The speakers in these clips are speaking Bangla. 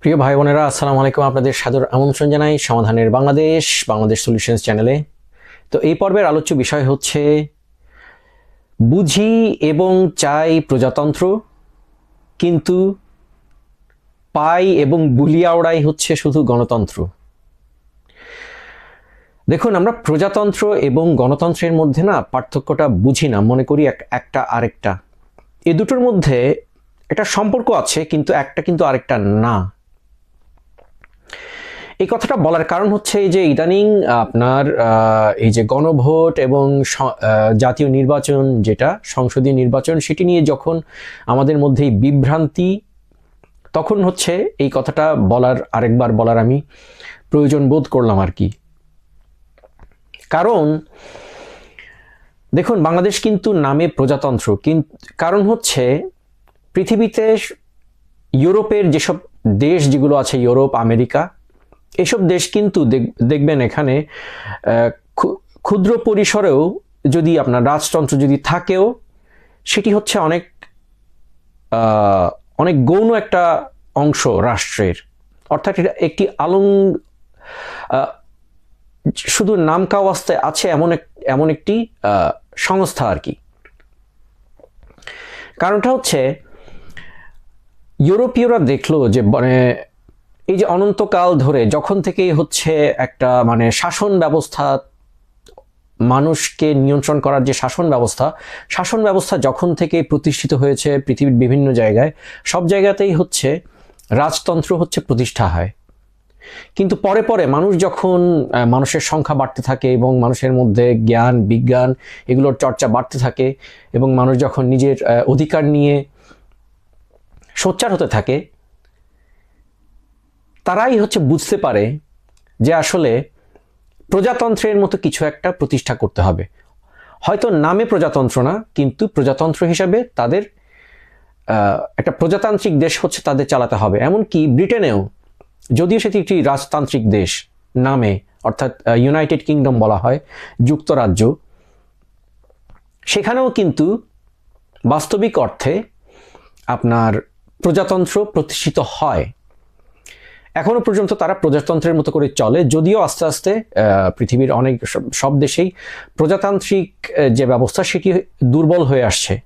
প্রিয় ভাই বোনেরা, আসসালামু আলাইকুম। আপনাদের সাদর আমন্ত্রণ জানাই সমাধানের বাংলাদেশ বাংলাদেশ সলিউশনস চ্যানেলে তো এই পর্বের আলোচ্য বিষয় হচ্ছে, বুঝি এবং চাই প্রজাতন্ত্র, কিন্তু পাই এবং বুলিয়া ওড়াই হচ্ছে শুধু গণতন্ত্র। দেখুন, আমরা প্রজাতন্ত্র এবং গণতন্ত্রের মধ্যে না পার্থক্যটা বুঝি না, মনে করি এক- একটা আরেকটা। এ দুটোর মধ্যে একটা সম্পর্ক আছে, কিন্তু একটা কিন্তু আরেকটা না। এই কথাটা বলার কারণ হচ্ছে এই যে ইদানিং আপনার এই যে গণভোট এবং জাতীয় নির্বাচন যেটা, সংসদীয় নির্বাচন, সেটি নিয়ে যখন আমাদের মধ্যে বিভ্রান্তি, তখন হচ্ছে এই কথাটা বলার, আরেকবার বলার আমি প্রয়োজন বোধ করলাম আর কি। কারণ, দেখুন, বাংলাদেশ কিন্তু নামে প্রজাতন্ত্র কিন্তু কারণ হচ্ছে পৃথিবীতে ইউরোপের যেসব দেশ যেগুলো আছে, ইউরোপ, আমেরিকা এসব দেশ কিন্তু দেখ- দেখবেন এখানে ক্ষুদ্র পরিসরেও যদি আপনার রাজতন্ত্র যদি থাকেও, সেটি হচ্ছে অনেক অনেক গৌণ একটা অংশ রাষ্ট্রের। অর্থাৎ এটা একটি আলং শুধু নাম কাওয়াস্তে আছে এমন এক, এমন একটি সংস্থা আর কি। কারণটা হচ্ছে, ইউরোপীয়রা দেখল যে মানে এই যে অনন্তকাল ধরে যখন থেকেই হচ্ছে একটা মানে শাসন ব্যবস্থা, মানুষকে নিয়ন্ত্রণ করার যে শাসন ব্যবস্থা শাসন ব্যবস্থা যখন থেকে প্রতিষ্ঠিত হয়েছে পৃথিবীর বিভিন্ন জায়গায়, সব জায়গাতেই হচ্ছে রাজতন্ত্র হচ্ছে প্রতিষ্ঠা হয়। কিন্তু পরে পরে মানুষ যখন মানুষের সংখ্যা বাড়তে থাকে এবং মানুষের মধ্যে জ্ঞান, বিজ্ঞান এগুলোর চর্চা বাড়তে থাকে এবং মানুষ যখন নিজের অধিকার নিয়ে সোচ্চার হতে থাকে তারাই হচ্ছে বুঝতে পারে যে আসলে প্রজাতন্ত্রের মতো কিছু একটা প্রতিষ্ঠা করতে হবে। হয়তো নামে প্রজাতন্ত্র না, কিন্তু প্রজাতন্ত্র হিসাবে তাদের একটা প্রজাতান্ত্রিক দেশ হচ্ছে তাদের চালাতে হবে। এমনকি ব্রিটেনেও, যদিও সেটি একটি রাজতান্ত্রিক দেশ, নামে, অর্থাৎ ইউনাইটেড কিংডম বলা হয়, যুক্তরাজ্য, সেখানেও কিন্তু বাস্তবিক অর্থে আপনার প্রজাতন্ত্র প্রতিষ্ঠিত হয়। এখনও পর্যন্ত তারা প্রজাতন্ত্রের মতো করে চলে, যদিও আস্তে আস্তে পৃথিবীর অনেক সব- সব দেশেই প্রজাতান্ত্রিক যে ব্যবস্থা সেটি দুর্বল হয়ে আসছে।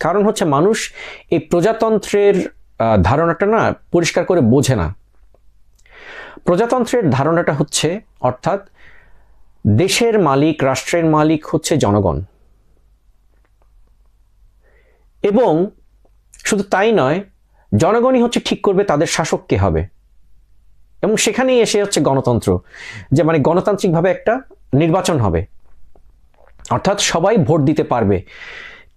কারণ হচ্ছে মানুষ এই প্রজাতন্ত্রের ধারণাটা না পরিষ্কার করে বোঝে না। প্রজাতন্ত্রের ধারণাটা হচ্ছে, অর্থাৎ দেশের মালিক, রাষ্ট্রের মালিক হচ্ছে জনগণ। এবং শুধু তাই নয়, জনগণই হচ্ছে ঠিক করবে তাদের শাসক কে হবে। এবং সেখানেই এসে হচ্ছে গণতন্ত্র, যে মানে গণতান্ত্রিকভাবে একটা নির্বাচন হবে। অর্থাৎ সবাই ভোট দিতে পারবে।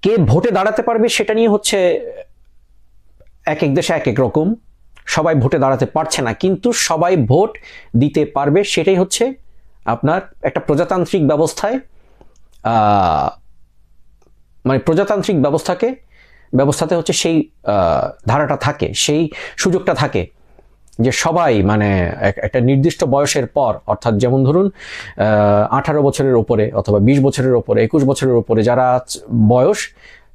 কে ভোটে দাঁড়াতে পারবে সেটা নিয়ে হচ্ছে এক এক দেশে এক এক রকম। সবাই ভোটে দাঁড়াতে পারছে না, কিন্তু সবাই ভোট দিতে পারবে সেটাই হচ্ছে আপনার একটা প্রজাতান্ত্রিক ব্যবস্থায় মানে প্রজাতান্ত্রিক ব্যবস্থাকে, ব্যবস্থাতে হচ্ছে সেই ধারাটা থাকে, সেই সুযোগটা থাকে। যে সবাই মানে এক- একটা নির্দিষ্ট বয়সের পর, অর্থাৎ যেমন ধরুন আঠারো বছরের ওপরে অথবা বিশ বছরের ওপরে একুশ বছরের ওপরে যারা বয়স,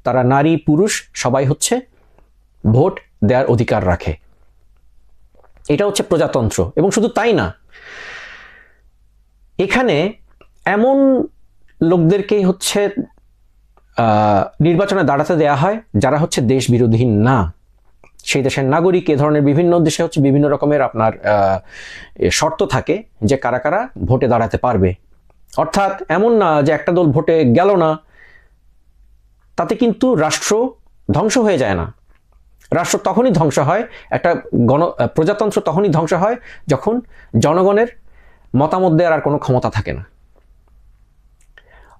তারা নারী, পুরুষ, সবাই হচ্ছে ভোট দেওয়ার অধিকার রাখে। এটা হচ্ছে প্রজাতন্ত্র, এবং শুধু তাই না, এখানে এমন লোকদেরকেই হচ্ছে নির্বাচনে দাঁড়াতে দেয়া হয় যারা হচ্ছে দেশ বিরোধী না। সেই দেশের নাগরিক এ ধরনের বিভিন্ন দেশে হচ্ছে বিভিন্ন রকমের আপনার শর্ত থাকে যে কারা কারা ভোটে দাঁড়াতে পারবে। অর্থাৎ এমন না যে একটা দল ভোটে গেল না, তাতে কিন্তু রাষ্ট্র ধ্বংস হয়ে যায় না। রাষ্ট্র তখনই ধ্বংস হয়, একটা গণ, প্রজাতন্ত্র তখনই ধ্বংস হয় যখন জনগণের মতামত দেওয়ার আর কোনো ক্ষমতা থাকে না।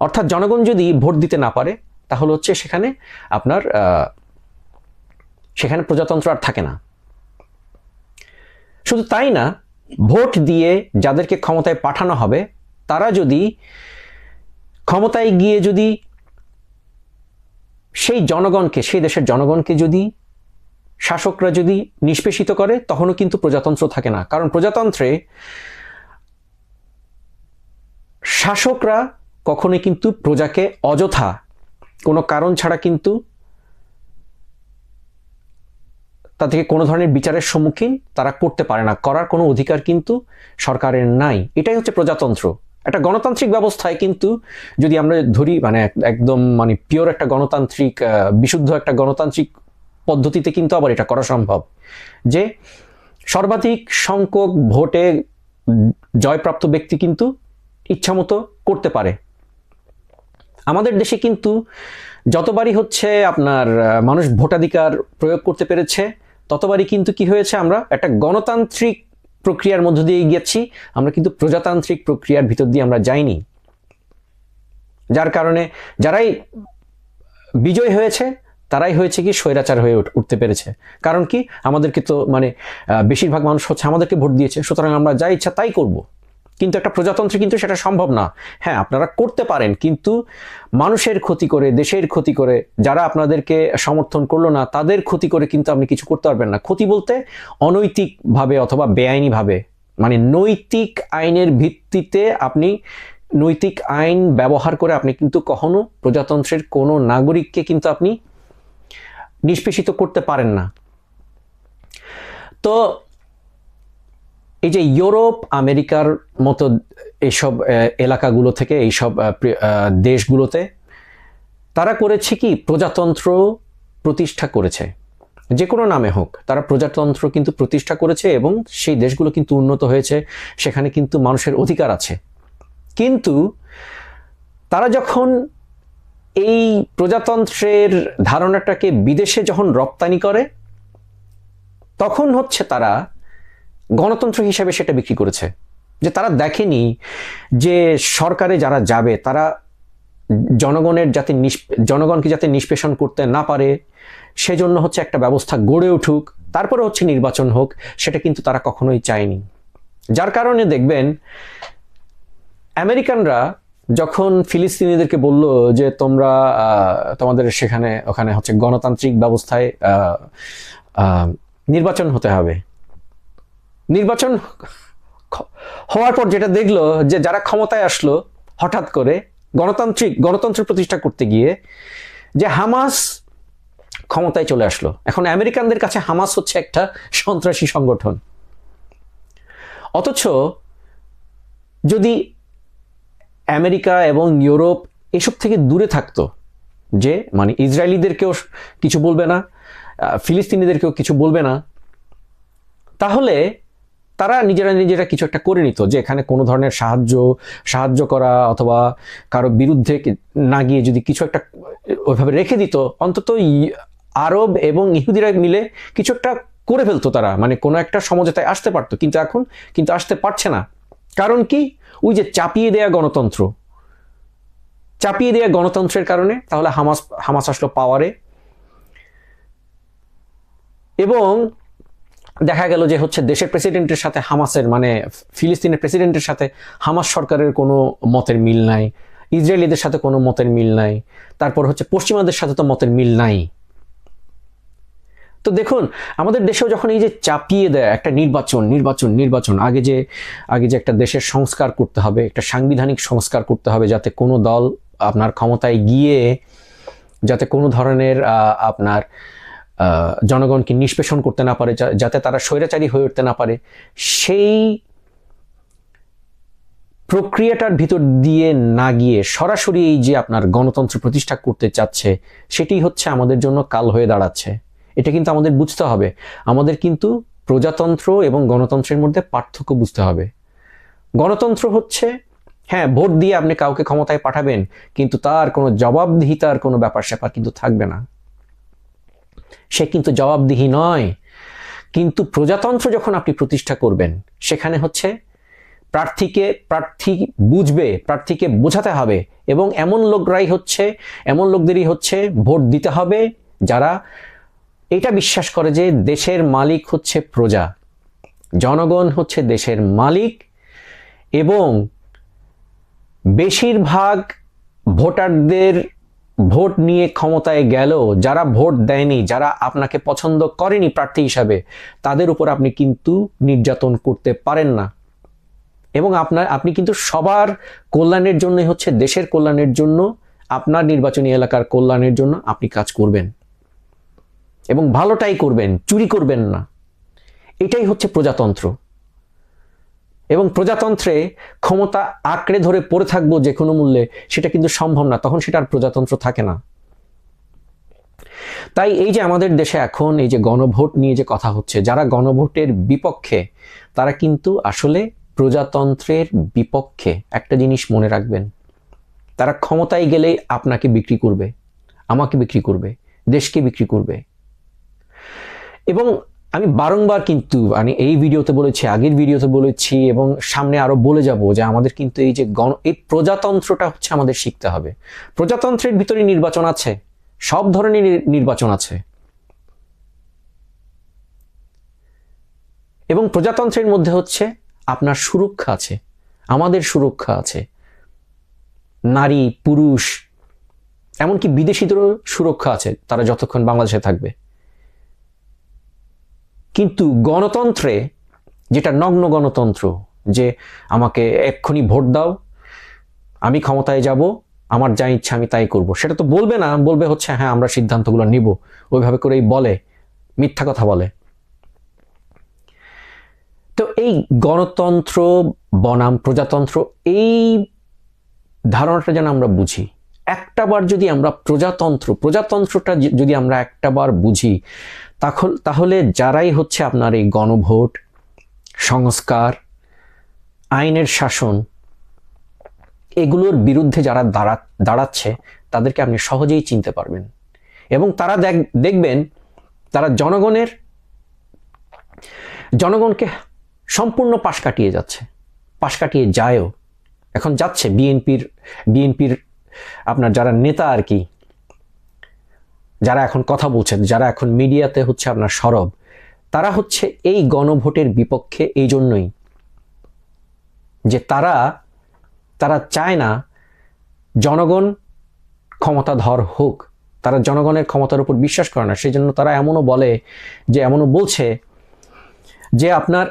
অর্থাৎ জনগণ যদি ভোট দিতে না পারে, তাহলে হচ্ছে সেখানে আপনার সেখানে প্রজাতন্ত্র আর থাকে না। শুধু তাই না, ভোট দিয়ে যাদেরকে ক্ষমতায় পাঠানো হবে, তারা যদি ক্ষমতায় গিয়ে যদি সেই জনগণকে, সেই দেশের জনগণকে যদি, শাসকরা যদি নিষ্পেষিত করে, তখনও কিন্তু প্রজাতন্ত্র থাকে না। কারণ প্রজাতন্ত্রে শাসকরা কখনোই কিন্তু প্রজাকে অযথা কোনো কারণ ছাড়া কিন্তু তাদেরকে কোনো ধরনের বিচারের সম্মুখীন তারা করতে পারে না। করার কোনো অধিকার কিন্তু সরকারের নাই। এটাই হচ্ছে প্রজাতন্ত্র। একটা গণতান্ত্রিক ব্যবস্থায় কিন্তু যদি আমরা ধরি মানে একদম মানে পিওর একটা গণতান্ত্রিক বিশুদ্ধ একটা গণতান্ত্রিক পদ্ধতিতে কিন্তু আবার এটা করা সম্ভব। যে সর্বাধিক সংখ্যক ভোটে জয়প্রাপ্ত ব্যক্তি কিন্তু ইচ্ছামতো করতে পারে। আমাদের দেশে কিন্তু যতবারই হচ্ছে আপনার মানুষ ভোটাধিকার প্রয়োগ করতে পেরেছে ততবারই কিন্তু কি হয়েছে, আমরা একটা গণতান্ত্রিক প্রক্রিয়ার মধ্য দিয়ে গিয়েছি আমরা কিন্তু প্রজাতান্ত্রিক প্রক্রিয়ার ভিতর দিয়ে আমরা যাইনি। যার কারণে যারাই বিজয় হয়েছে, তারাই হয়েছে কি স্বৈরাচার হয়ে উঠতে পেরেছে। কারণ কি? আমাদেরকে তো মানে বেশিরভাগ মানুষ হচ্ছে আমাদেরকে ভোট দিয়েছে, সুতরাং আমরা যা ইচ্ছা তাই করব। কিন্তু একটা প্রজাতন্ত্রে কিন্তু সেটা সম্ভব না। হ্যাঁ আপনারা করতে পারেন, কিন্তু মানুষের ক্ষতি করে, দেশের ক্ষতি করে, যারা আপনাদেরকে সমর্থন করল না, তাদের ক্ষতি করে কিন্তু আপনি কিছু করতে পারবেন না। ক্ষতি বলতে অনৈতিকভাবে অথবা বেআইনিভাবে মানে নৈতিক আইনের ভিত্তিতে আপনি, নৈতিক আইন ব্যবহার করে আপনি কিন্তু কখনো প্রজাতন্ত্রের কোনো নাগরিককে কিন্তু আপনি নিষ্পেষিত করতে পারেন না। তো এই যে ইউরোপ, আমেরিকার মতো এইসব এলাকাগুলো থেকে, এইসব দেশগুলোতে তারা করেছে কি? প্রজাতন্ত্র প্রতিষ্ঠা করেছে। যে কোনো নামে হোক, তারা প্রজাতন্ত্র কিন্তু প্রতিষ্ঠা করেছে এবং সেই দেশগুলো কিন্তু উন্নত হয়েছে, সেখানে কিন্তু মানুষের অধিকার আছে। কিন্তু তারা যখন এই প্রজাতন্ত্রের ধারণাটাকে বিদেশে যখন রপ্তানি করে, তখন হচ্ছে তারা গণতন্ত্র হিসেবে সেটা বিক্রি করেছে। যে তারা দেখেনি যে সরকারে যারা যাবে, তারা জনগণের যাতে জনগণকে যাতে নিষ্পেষণ করতে না পারে, সেজন্য হচ্ছে একটা ব্যবস্থা গড়ে উঠুক, তারপরে হচ্ছে নির্বাচন হোক, সেটা কিন্তু তারা কখনোই চায়নি। যার কারণে দেখবেন, আমেরিকানরা যখন ফিলিস্তিনিদেরকে বলল যে তোমরা তোমাদের সেখানে, ওখানে হচ্ছে গণতান্ত্রিক ব্যবস্থায় নির্বাচন হতে হবে নির্বাচন হওয়ার পর যেটা দেখল যে যারা ক্ষমতায় আসলো, হঠাৎ করে গণতান্ত্রিক, গণতন্ত্র প্রতিষ্ঠা করতে গিয়ে যে হামাস ক্ষমতায় চলে আসলো। এখন আমেরিকানদের কাছে হামাস হচ্ছে একটা সন্ত্রাসী সংগঠন। অথচ যদি আমেরিকা এবং ইউরোপ এসব থেকে দূরে থাকতো, যে মানে ইসরায়েলিদেরকেও কিছু বলবে না ফিলিস্তিনিদেরকেও কিছু বলবে না, তাহলে তারা নিজেরা নিজেরা কিছু একটা করে নিত যে এখানে কোনো ধরনের সাহায্য সাহায্য করা অথবা কারও বিরুদ্ধে না গিয়ে যদি কিছু একটা ওইভাবে রেখে দিত, অন্তত আরব এবং ইহুদিরা মিলে কিছু একটা করে ফেলতো তারা। মানে কোনো একটা সমঝোতায় আসতে পারতো। কিন্তু এখন কিন্তু আসতে পারছে না। কারণ কি? ওই যে চাপিয়ে দেয়া গণতন্ত্র। চাপিয়ে দেয়া গণতন্ত্রের কারণে তাহলে হামাস হামাস আসলো পাওয়ারে এবং দেখা গেল যে হচ্ছে দেশের প্রেসিডেন্টের সাথে হামাসের মানে ফিলিস্তিনের প্রেসিডেন্টের সাথে হামাস সরকারের কোনো মতের মিল নাই, ইসরায়েলিদের সাথে কোনো মতের মিল নাই, তারপর হচ্ছে পশ্চিমাদের সাথে তো মতের মিল নাই। তো দেখুন, আমাদের দেশেও যখন এই যে চাপিয়ে দেয় একটা নির্বাচন নির্বাচন নির্বাচন, আগে যে আগে যে একটা দেশের সংস্কার করতে হবে, একটা সাংবিধানিক সংস্কার করতে হবে যাতে কোনো দল আপনার ক্ষমতায় গিয়ে, যাতে কোনো ধরনের আপনার জনগণকে নিষ্পেষণ করতে না পারে যাতে তারা স্বৈরাচারী হয়ে উঠতে না পারে, সেই প্রক্রিয়াটার ভিতর দিয়ে না গিয়ে সরাসরি এই যে আপনার গণতন্ত্র প্রতিষ্ঠা করতে চাচ্ছে, সেটি হচ্ছে আমাদের জন্য কাল হয়ে দাঁড়াচ্ছে। এটা কিন্তু আমাদের বুঝতে হবে। আমাদের কিন্তু প্রজাতন্ত্র এবং গণতন্ত্রের মধ্যে পার্থক্য বুঝতে হবে। গণতন্ত্র হচ্ছে হ্যাঁ ভোট দিয়ে আপনি কাউকে ক্ষমতায় পাঠাবেন, কিন্তু তার কোনো জবাবদিহিতার কোনো ব্যাপার স্যাপার কিন্তু থাকবে না। সে কিন্তু জবাবদিহি নয়। কিন্তু প্রজাতন্ত্র যখন আপনি প্রতিষ্ঠা করবেন, সেখানে হচ্ছে প্রার্থীকে, প্রার্থী বুঝবে, প্রার্থীকে বোঝাতে হবে এবং এমন লোকরাই হচ্ছে, এমন লোকদেরই হচ্ছে ভোট দিতে হবে যারা এটা বিশ্বাস করে যে দেশের মালিক হচ্ছে প্রজা, জনগণ হচ্ছে দেশের মালিক এবং বেশিরভাগ ভোটারদের ভোট নিয়ে ক্ষমতায় গেল, যারা ভোট দেয়নি, যারা আপনাকে পছন্দ করেনি প্রার্থী হিসাবে, তাদের উপর আপনি কিন্তু নির্যাতন করতে পারেন না। এবং আপনার, আপনি কিন্তু সবার কল্যাণের জন্য হচ্ছে, দেশের কল্যাণের জন্য, আপনার নির্বাচনী এলাকার কল্যাণের জন্য আপনি কাজ করবেন। এবং ভালোটাই করবেন, চুরি করবেন না। এটাই হচ্ছে প্রজাতন্ত্র। এবং প্রজাতন্ত্রে ক্ষমতা আঁকড়ে ধরে পড়ে থাকব যে কোনো মূল্যে, সেটা কিন্তু সম্ভব না। তখন সেটা আর প্রজাতন্ত্র থাকে না। তাই এই যে আমাদের দেশে এখন এই যে গণভোট নিয়ে যে কথা হচ্ছে, যারা গণভোটের বিপক্ষে, তারা কিন্তু আসলে প্রজাতন্ত্রের বিপক্ষে একটা জিনিস মনে রাখবেন। তারা ক্ষমতায় গেলেই আপনাকে বিক্রি করবে, আমাকে বিক্রি করবে, দেশকে বিক্রি করবে। এবং আমি বারংবার কিন্তু মানে এই ভিডিওতে বলেছি, আগের ভিডিওতে বলেছি, এবং সামনে আরও বলে যাব যে আমাদের কিন্তু এই যে গণ, এই প্রজাতন্ত্রটা হচ্ছে আমাদের শিখতে হবে। প্রজাতন্ত্রের ভিতরে নির্বাচন আছে, সব ধরনের নির- নির্বাচন আছে। এবং প্রজাতন্ত্রের মধ্যে হচ্ছে আপনার সুরক্ষা আছে, আমাদের সুরক্ষা আছে। নারী, পুরুষ, এমনকি বিদেশিদেরও সুরক্ষা আছে, তারা যতক্ষণ বাংলাদেশে থাকবে। কিন্তু গণতন্ত্রে, যেটা নগ্ন গণতন্ত্র, যে আমাকে এক্ষুনি ভোট দাও, আমি ক্ষমতায় যাব, আমার যা ইচ্ছা আমি তাই করব। সেটা তো বলবে না, বলবে হচ্ছে হ্যাঁ আমরা সিদ্ধান্তগুলো নিব। ওইভাবে করেই বলে, মিথ্যা কথা বলে। তো এই গণতন্ত্র, বনাম প্রজাতন্ত্র, এই ধারণাটা যেন আমরা বুঝি। একটাবার যদি আমরা প্রজাতন্ত্র, প্রজাতন্ত্রটা যদি আমরা একটাবার বুঝি তাহলে যারাই হচ্ছে আপনার এই গণভোট, সংস্কার, আইনের শাসন, এগুলোর বিরুদ্ধে যারা দাঁড়া, দাঁড়াচ্ছে, তাদেরকে আপনি সহজেই চিনতে পারবেন। এবং তারা দেখ, দেখবেন, তারা জনগণের, জনগণকে সম্পূর্ণ পাশ কাটিয়ে যাচ্ছে, পাশ কাটিয়ে যায়ও। এখন যাচ্ছে বিএনপির বিএনপির আপনার যারা নেতা আর কি, যারা এখন কথা বলছেন, যারা এখন মিডিয়াতে হচ্ছে আপনার সরব, তারা হচ্ছে এই গণভোটের বিপক্ষে এই জন্যই যে তারা তারা চায় না জনগণ ক্ষমতাধর হোক। তারা জনগণের ক্ষমতার উপর বিশ্বাস করে না। সেই জন্য তারা এমনও বলে যে, এমনও বলছে যে, আপনার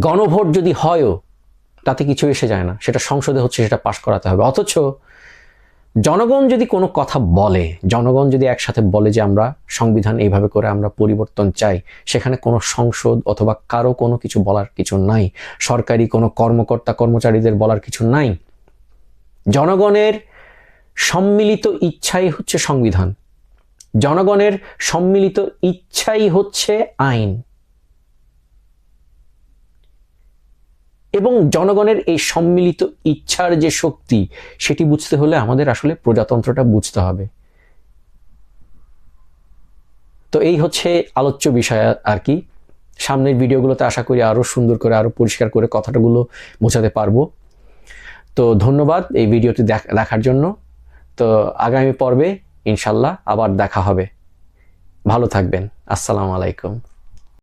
গণভোট যদি হয়ও, তাতে কিছু এসে যায় না। সেটা সংসদে হচ্ছে, সেটা পাশ করাতে হবে। অথচ জনগণ যদি কোনো কথা বলে, জনগণ যদি একসাথে বলে যে আমরা সংবিধান এইভাবে করে আমরা পরিবর্তন চাই, সেখানে কোনো সংসদ অথবা কারও কোনো কিছু বলার কিছু নাই, সরকারি কোনো কর্মকর্তা কর্মচারীদের বলার কিছু নাই, জনগণের সম্মিলিত ইচ্ছাই হচ্ছে সংবিধান। জনগণের সম্মিলিত ইচ্ছাই হচ্ছে আইন। এবং জনগণের এই সম্মিলিত ইচ্ছার যে শক্তি, সেটি বুঝতে হলে আমাদের আসলে প্রজাতন্ত্রটা বুঝতে হবে। তো এই হচ্ছে আলোচ্য বিষয় আর কি। সামনের ভিডিওগুলোতে আশা করি আরও সুন্দর করে, আরও পরিষ্কার করে কথাটাগুলো বোঝাতে পারব। তো ধন্যবাদ এই ভিডিওটি দেখ- দেখার জন্য। তো আগামী পর্বে ইনশাল্লাহ আবার দেখা হবে। ভালো থাকবেন। আসসালামু আলাইকুম।